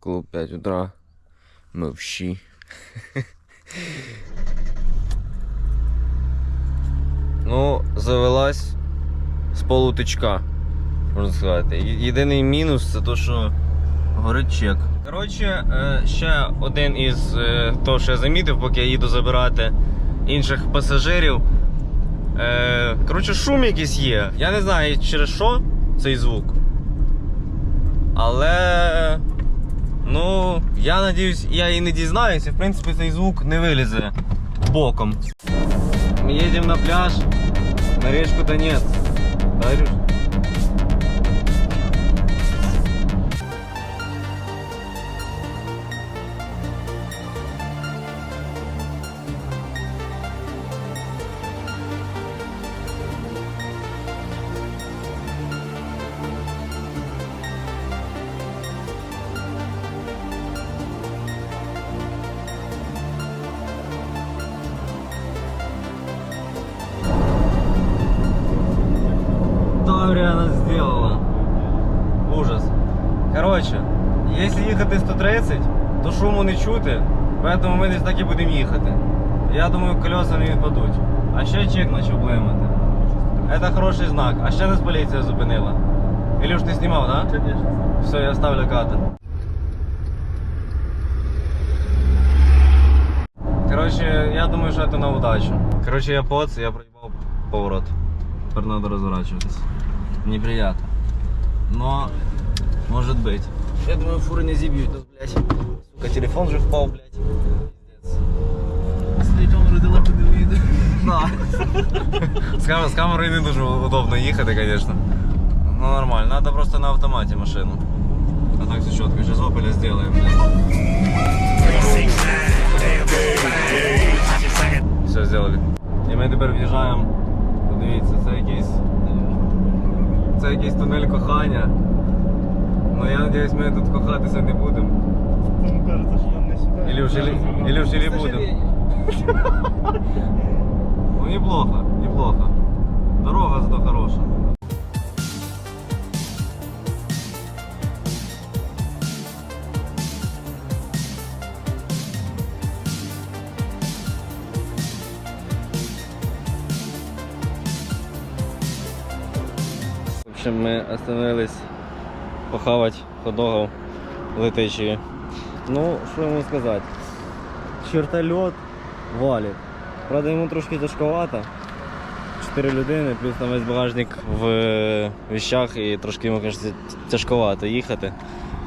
Клуб 5 утра. Ми в щі. Ну, завелась з полутичка, можна сказати. Єдиний мінус це то, що горить чек. Коротше, е, ще один із е, того, що я замітив, поки я їду забирати інших пасажирів. Е, Коротше, шум якийсь є. Я не знаю через що цей звук. Але. Ну, я надіюсь, я і не дізнаюся. В принципі, цей звук не вилізе боком. Мы едем на пляж. На речку-то нет. Да, шуму не чути, поэтому ми десь так і будемо їхати. Я думаю, колеса не відпадуть. А ще чек почав блимати. Это хороший знак. А ще нас поліція зупинила. Ілюш, ти знімав, да? Конечно. Все, я ставлю кадр. Короче, я думаю, что это на удачу. Короче, я поц, я проебал поворот. Теперь надо разворачиваться. Неприятно. Но, может быть. Я думаю, фуры не зибьют нас, блядь. Сука, телефон же впал, блядь. Пиздец. Сидить камеру далеко не вийде. Да. З, кам- з камерою не дуже удобно їхати, звісно. Ну нормально, надо просто на автоматі машину. А так все чітко, зараз опеля зробимо. Все зробили. І ми тепер в'їжджаємо. Подивіться, це якийсь. Це якийсь тунель кохання. Ну я сподіваюся, ми тут кохатися не будемо. Кажется, що нам не сюди. Ілюш, Ілі- Ілюш, Ілі будемо. Ну неплохо, неплохо. Дорога зато хороша. В общем, мы остановились похавать ходогов летичі. Ну, що йому сказати? Чертольот валить. Правда, йому трошки тяжковато. Чотири людини, плюс там весь багажник в е, вещах і трошки йому кажеться тяжковато їхати.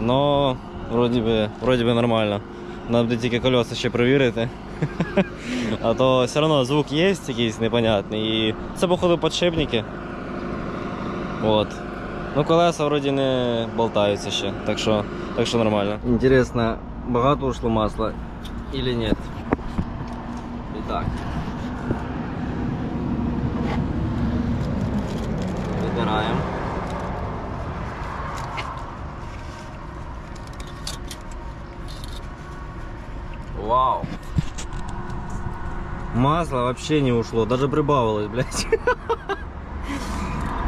Но вроді би, вроді би нормально. Треба буде тільки колеса ще перевірити. А то все одно звук є якийсь непонятний. І це, походу, подшипники. От. Ну, колеса вроді не болтаються ще, так що, так що нормально. Інтересно, багато ушло масла или нет? Итак. Выбираем. Вау. Масло вообще не ушло, даже прибавилось, блядь.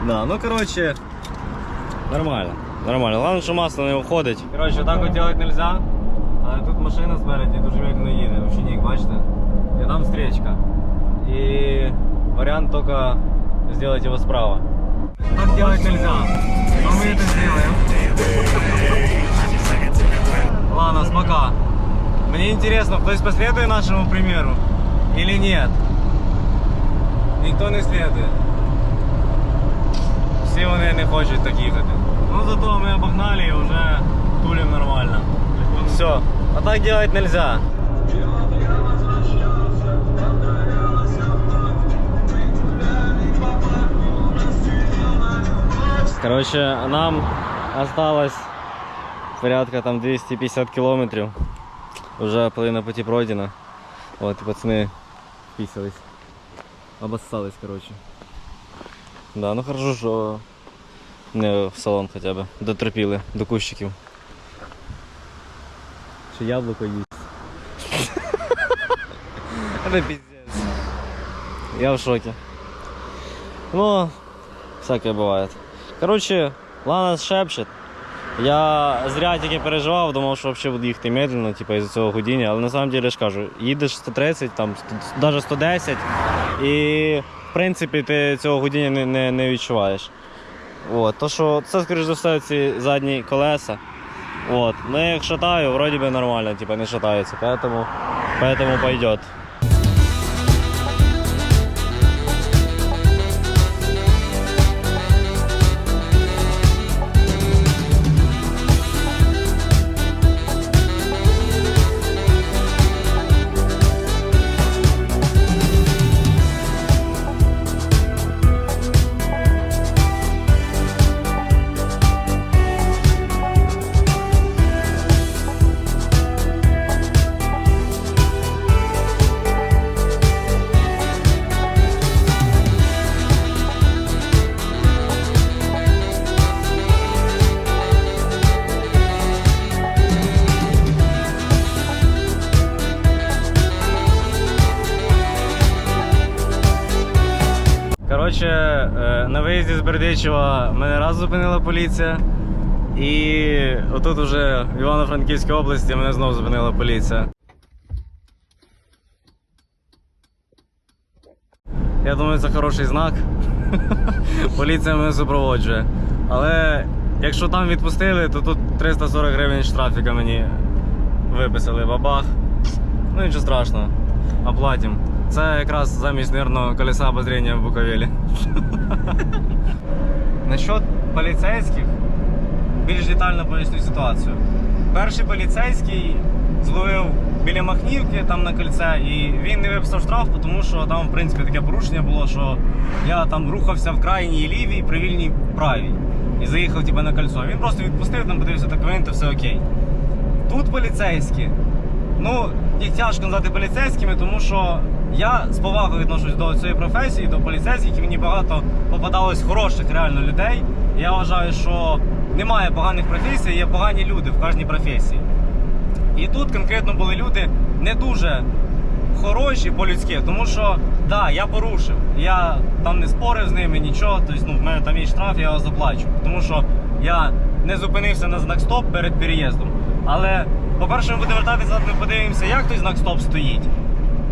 Да, ну короче, нормально. Нормально. Главное, що масло не уходить. Короче, так от делать нельзя. Але тут машина спереді дуже медленно їде, ученик, бачите? І там встречка. І варіант тільки сделать его справа. Так делать нельзя. Но мы это сделаем. Ладно, смока. Мне интересно, хтось последует нашему примеру или нет? Ніхто не следует. Всі вони не хочуть так їхати. Ну зато ми обогнали і вже тулим нормально. Все. А так делать нельзя. Короче, нам осталось порядка там 250 километров. Уже половина пути пройдена. Вот, и пацаны писались. Обоссались, короче. Да, ну хорошо, що не в салон хоча б. Дотерпіли до кущиків. Ще яблуко їсть. Це пиздец. Я в шоке. Ну, всякое бывает. Короче, Лана шепчет. Я зря тільки переживав, думав, що взагалі буду їхати медленно, типу, із цього гудіння, але на самом деле ж кажу, їдеш 130, там, навіть 110, і в принципі ти цього гудіння не, не, не відчуваєш. От, то що це, скоріш за все, ці задні колеса. От. Ну, я их шатаю, вроде бы нормально, типа не шатается, поэтому, поэтому пойдет. З Бердичева мене раз зупинила поліція. І отут уже в Івано-Франківській області мене знову зупинила поліція. Я думаю, це хороший знак. Поліція мене супроводжує. Але якщо там відпустили, то тут 340 гривень штрафіка мені виписали бабах. Ну нічого страшного. Оплатим. Це якраз замість нервного колеса обозріння в Буковелі. Насчет поліцейських більш детально поясню ситуацію. Перший поліцейський зловив біля Махнівки там на кольце, і він не виписав штраф, тому що там, в принципі, таке порушення було, що я там рухався в крайній лівій, при вільній правій. І заїхав типу, на кольцо. Він просто відпустив, там подивився документи, все окей. Тут поліцейські. Ну, їх тяжко назвати поліцейськими, тому що я з повагою відношусь до цієї професії, до поліцейських, і мені багато попадалось хороших реально людей. Я вважаю, що немає поганих професій, є погані люди в кожній професії. І тут конкретно були люди не дуже хороші по-людськи, тому що да, я порушив. Я там не спорив з ними, нічого. Тобто, ну, в мене там є штраф, я його заплачу. Тому що я не зупинився на знак стоп перед переїздом. Але, по-перше, ми будемо вертатися, ми подивимося, як той знак стоп стоїть.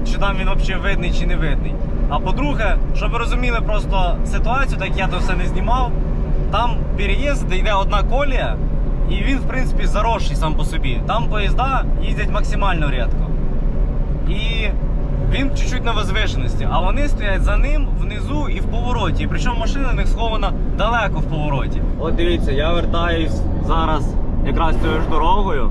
Чи там він взагалі видний чи не видний. А по-друге, щоб ви розуміли просто ситуацію, так я то все не знімав, там переїзд, де йде одна колія, і він, в принципі, заросший сам по собі. Там поїзда їздять максимально рідко. І він чуть-чуть на возвишеності, а вони стоять за ним внизу і в повороті. Причому машина в них схована далеко в повороті. От дивіться, я вертаюсь зараз якраз цією ж дорогою.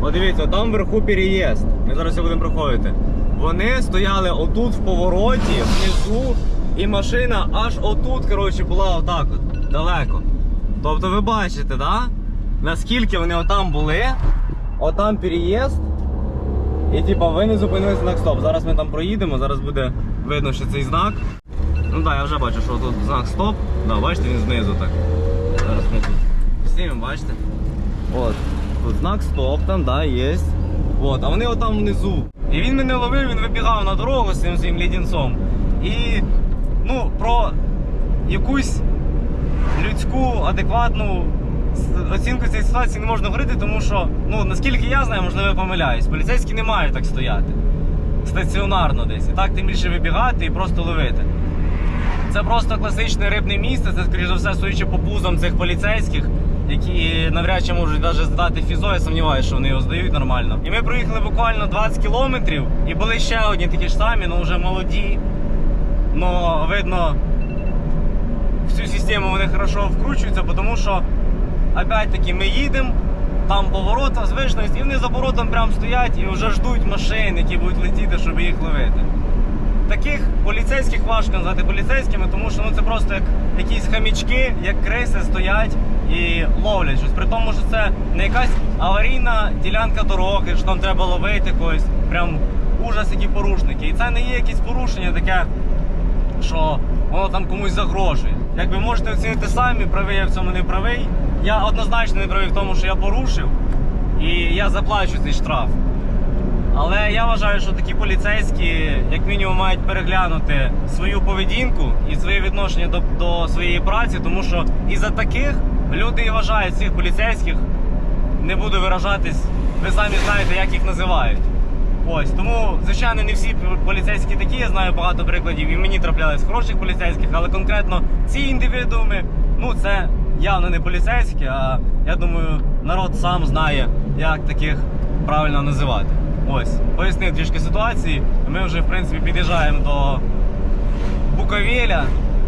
От дивіться, там вверху переїзд. Ми зараз його будемо проходити. Вони стояли отут в повороті, внизу, і машина аж отут, коротше, була отак от, далеко. Тобто ви бачите, да? наскільки вони отам були, отам переїзд. І типа ви не зупинилися знак стоп. Зараз ми там проїдемо, зараз буде видно, що цей знак. Ну так, я вже бачу, що тут знак стоп. Да, бачите, він знизу так. Зараз ми тут знімемо, бачите? От. Тут знак стоп, там, да, є. От, а вони отам внизу. І він мене ловив, він вибігав на дорогу з цим своїм лідінцом. І ну, про якусь людську, адекватну оцінку цієї ситуації не можна говорити, тому що, ну, наскільки я знаю, можливо, я помиляюсь, поліцейські не мають так стояти. Стаціонарно десь. І так тим більше вибігати і просто ловити. Це просто класичне рибне місце, це, скоріш за все, судячи по пузам цих поліцейських, які навряд чи можуть навіть здати фізо, я сумніваюся, що вони його здають нормально. І ми проїхали буквально 20 кілометрів, і були ще одні такі ж самі, ну вже молоді. Ну, видно, в цю систему вони хорошо вкручуються, тому що, опять-таки, ми їдемо, там поворот, звичність, і вони за поворотом прям стоять і вже ждуть машин, які будуть летіти, щоб їх ловити. Таких поліцейських важко назвати поліцейськими, тому що ну, це просто як якісь хамічки, як криси стоять і ловлять щось. При тому, що це не якась аварійна ділянка дороги, що там треба ловити когось. Прям ужас, які порушники. І це не є якісь порушення таке, що воно там комусь загрожує. Як ви можете оцінити самі, правий я в цьому не правий. Я однозначно не правий в тому, що я порушив, і я заплачу цей штраф. Але я вважаю, що такі поліцейські, як мінімум, мають переглянути свою поведінку і своє відношення до, до своєї праці, тому що із-за таких люди вважають цих поліцейських. Не буду виражатись, ви самі знаєте, як їх називають. Ось тому, звичайно, не всі поліцейські такі. Я знаю багато прикладів, і мені траплялись хороших поліцейських, але конкретно ці індивідууми, ну це явно не поліцейські, а я думаю, народ сам знає, як таких правильно називати. Ось, пояснив трішки ситуації. Ми вже в принципі під'їжджаємо до Буковеля.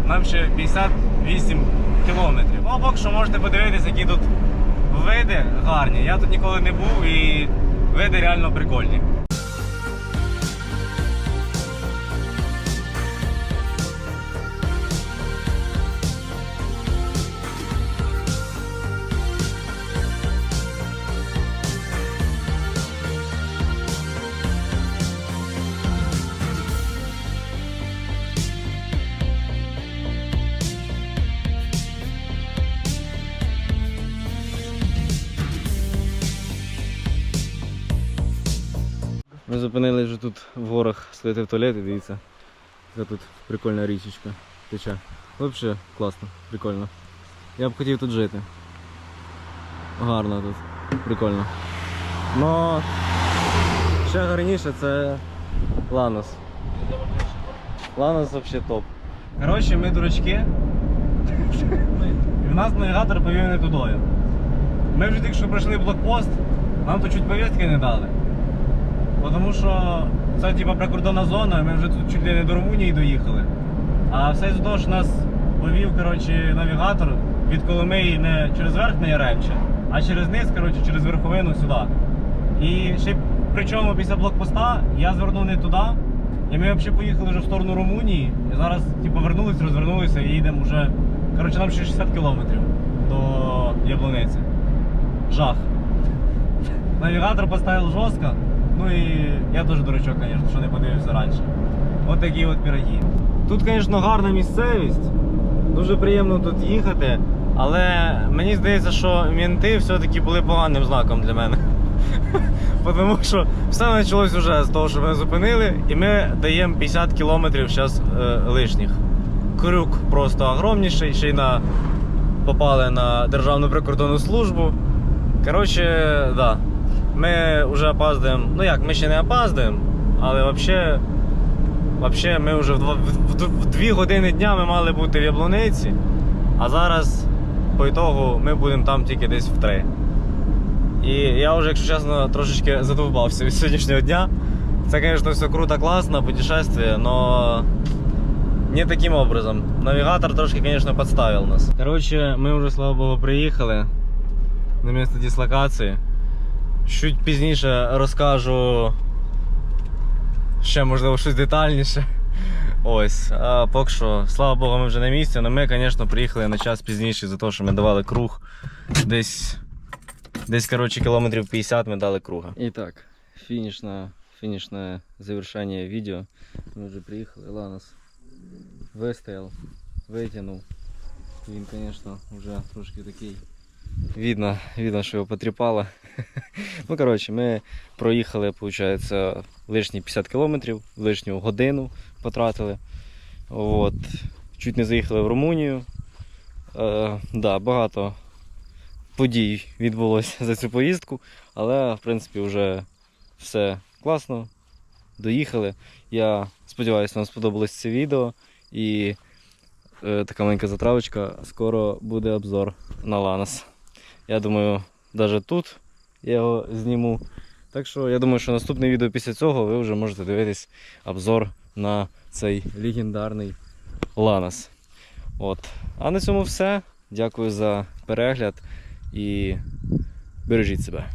Нам ще 58 кілометрів. Ну, а що можете подивитися, які тут види гарні. Я тут ніколи не був і види реально прикольні. Ми зупинились вже тут в горах сходити в туалет і дивіться. Яка тут прикольна річечка тече. Взагалі класно, прикольно. Я б хотів тут жити. Гарно тут, прикольно. Но ще гарніше це Ланос. Ланос взагалі топ. Коротше, ми дурачки. І в нас навігатор повів не тудою. Ми вже тільки що пройшли блокпост, нам тут чуть повістки не дали. Тому що це типа прикордонна зона, ми вже тут чуть не до Румунії доїхали. А все з того, що нас повів коротше, навігатор від Коломиї не через верх на Яремче, а через низ, коротше, через верховину сюди. І ще причому після блокпоста я звернув не туди. І ми взагалі поїхали вже в сторону Румунії. І зараз типу, вернулись, розвернулися і їдемо вже. Коротше, нам ще 60 кілометрів до Яблуниці. Жах. Навігатор поставив жорстко. Ну і я теж дурачок, звісно, що не подивився раніше. От такі от пироги. Тут, звісно, гарна місцевість. Дуже приємно тут їхати. Але мені здається, що мінти все-таки були поганим знаком для мене. Тому що все почалось вже з того, що ми зупинили, і ми даємо 50 кілометрів зараз е, лишніх. Крюк просто огромніший, ще й на попали на Державну прикордонну службу. Коротше, да. Ми вже опаздуємо. Ну як, ми ще не опаздуємо, але взагалі, вообще ми вже в, два- в, в, в дві години дня ми мали бути в Яблуниці, а зараз, по ітогу, ми будемо там тільки десь в три. І я вже, якщо чесно, трошечки задовбався від сьогоднішнього дня. Це, звісно, все круто, класно, путешествие, но не таким образом. Навігатор трошки, звісно, підставив нас. Коротше, ми вже, слава Богу, приїхали на місце дислокації. Чуть пізніше розкажу ще, можливо, щось детальніше. Ось, а поки що, слава Богу, ми вже на місці, але ми, звісно, приїхали на час пізніше за те, що ми давали круг. Десь, десь коротше, кілометрів 50 ми дали круга. І так, фінішне, фінішне завершення відео. Ми вже приїхали, Ланос вистояв, витягнув. Він, звісно, вже трошки такий. Видно, видно, що його потріпало. ну, коротше, ми проїхали, виходить, лишні 50 кілометрів, лишню годину потратили. От. Чуть не заїхали в Румунію. Е, да, багато подій відбулося за цю поїздку, але в принципі вже все класно. Доїхали. Я сподіваюся, вам сподобалось це відео. І е, така маленька затравочка. Скоро буде обзор на Ланос. Я думаю, навіть тут я його зніму. Так що я думаю, що наступне відео після цього ви вже можете дивитись обзор на цей легендарний Ланос. От. А на цьому все. Дякую за перегляд і бережіть себе.